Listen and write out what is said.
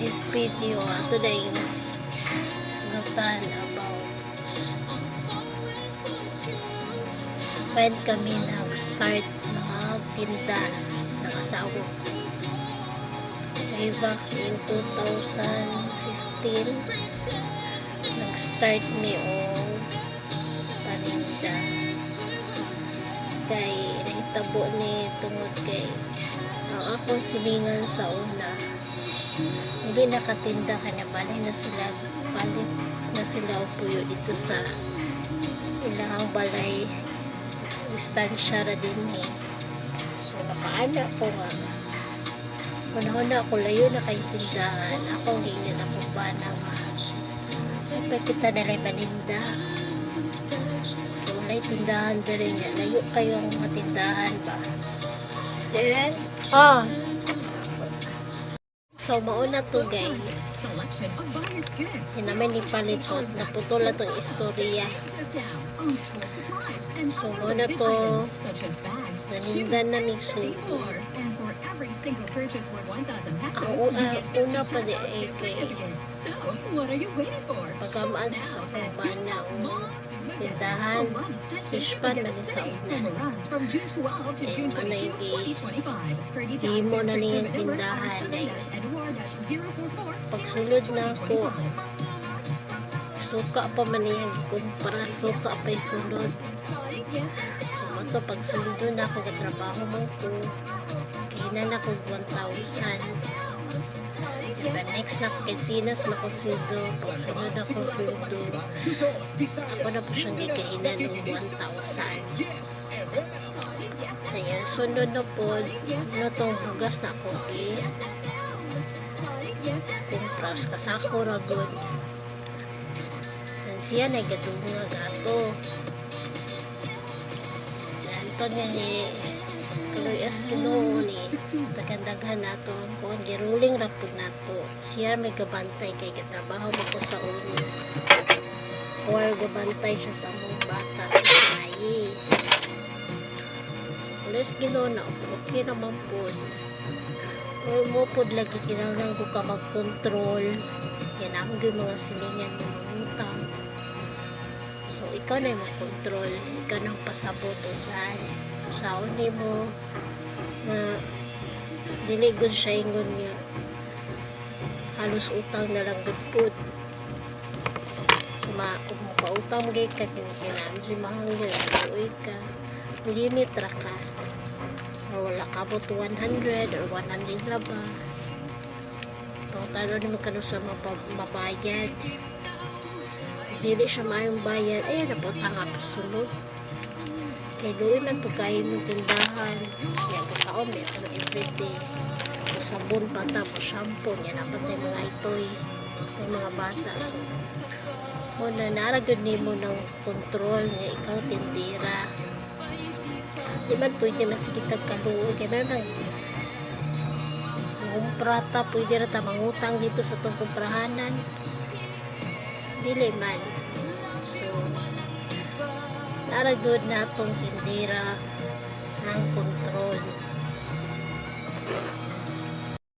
this video. Ato na yung sunutan about. When kami nag-start magtinda ng asawa. Ko. Way back in 2015 nag-start mi o paninda. Kay nahitabo ni tungod kay ang akong silingan sa una hindi nakatinda kanya balay na sila balik na sila o puyo dito sa ilahang balay. Distansya ra din eh so nakaana ko nga. Panahon na ako layo na kay tindahan. Ako hindi na ko ba na Siyempre kita na lang maninda kung may tindahan rin. Yan layo kayo ang matindahan ba? Then oh so mauna to guys. Sinamin ni Palitsot, naputol na itong istorya. So, related to, Naninda na ni study, Sugo. more. And for every single purchase worth 1,000 pesos, Ang you una- get 50 una pa di ay kay- Shop sa at bana o tindahan, For one extension, fish you pan can na sa una. for runs from June 12 to Eh, 22, yung di- 2025. Per di mo na niyang tindahan eh. R7-NOR-044 Pagsulod na ako, 2025. suka pa man niyang kumpara, suka pa yung sulod. So, mato, pag sulod na ako, katrabaho mo ko, kainan ako 1,000. Diba, next na kinsinas na ko sweldo, sunod ako sweldo, ako na po siyang gikainan ng 1,000. Ayan, sunod na po, no tong bugas na ako i kumpras kasako ra gud. Yan siya na gatong nga gato. Yan to nga ni Kaloy Espino ni tagandaghan nato kung giruling ra pud nato. Siya may gabantay kay katrabaho mo ko sa ulo. Or gabantay siya sa mong bata sa nayi. So, alas ginona, okay naman po. Or mo po lagi kinahanglan ko ka mag-control. Yan ang mga silingan ng mga utang. So, ikaw na yung mag-control. Ikaw nang pasabot o. Sa uni mo na dili gud siya ingon nga halos utang na lang gud pud. So, ma kung pautang gay ka kinakinaan si mahangyo. Uy ka. Limit ra ka o wala ka po 100 or 100 na ba? Pangtalo naman ka sa mabayad. Dili siya mayong bayad. Napunta nga pa sulod kay doon man kayo ng tindahan. Kaya kataon may ano everyday o sabon pa tapos shampoo. Niya napat tayo mga itoy. Tayo mga bata. So mo na naragod ni mo ng control. Nga ikaw tindira di ba? Pwede masigitag kaluoy kaya meron prata pwede na ta mangutang dito sa itong kumprahanan dili man. So naragod na itong tindira ng control